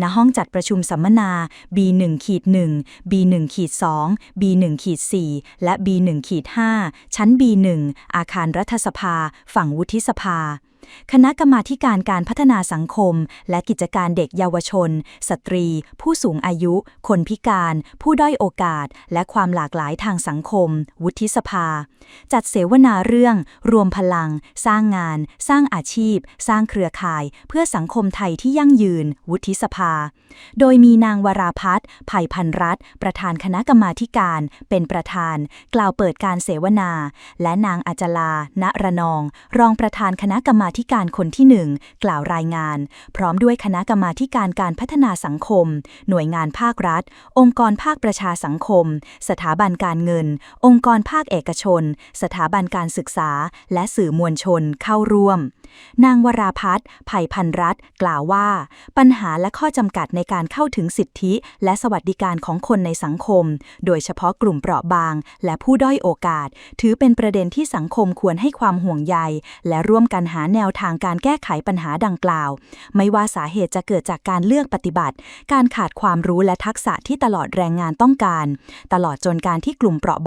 ณห้องจัดประชุมสัมมนา B1-1, B1-2, B1-4 และ B1-5 ชั้น B1 อาคารรัฐสภา ฝั่งวุฒิสภา คณะกรรมาการการพัฒนาสังคม และกิจการเด็กเยาวชน สตรี ผู้สูงอายุ คนพิการ ผู้ด้อยโอกาส และความหลากหลายทางสังคม วุฒิสภา จัดเสวนาเรื่อง รวมพลัง สร้างงาน สร้างอาชีพ สร้างเครือข่าย เพื่อสังคมไทยที่ยั่งยืน วุฒิสภา โดยมีนางวราพัฒน์ไผ่พันรัตประธานคณะกรรมาการ เป็นประธาน กล่าวเปิดการเสวนา และนางอาจลา ณระนอง รองประธานคณะกรรมาธิการคนที่หนึ่งกล่าวรายงาน พร้อมด้วยคณะกรรมาการการพัฒนาสังคม หน่วยงานภาครัฐ องค์กรภาคประชาสังคม สถาบันการเงิน องค์กรภาคเอกชน สถาบันการศึกษา และสื่อมวลชนเข้าร่วม นางวราพัฒน์ไผ่พันรัตน์กล่าวว่า ปัญหาและข้อจำกัดในการเข้าถึงสิทธิ และสวัสดิการของคนในสังคม โดยเฉพาะกลุ่มเปราะบาง และผู้ด้อยโอกาส ถือเป็นประเด็นที่สังคมควรให้ความห่วงใย และร่วมกันหาแนวทางการแก้ไขปัญหาดังกล่าว ไม่ว่าสาเหตุจะเกิดจากการเลือกปฏิบัติ การขาดความรู้และทักษะที่ตลอดแรงงานต้องการ ตลอดจนการที่กลุ่มเปราะบาง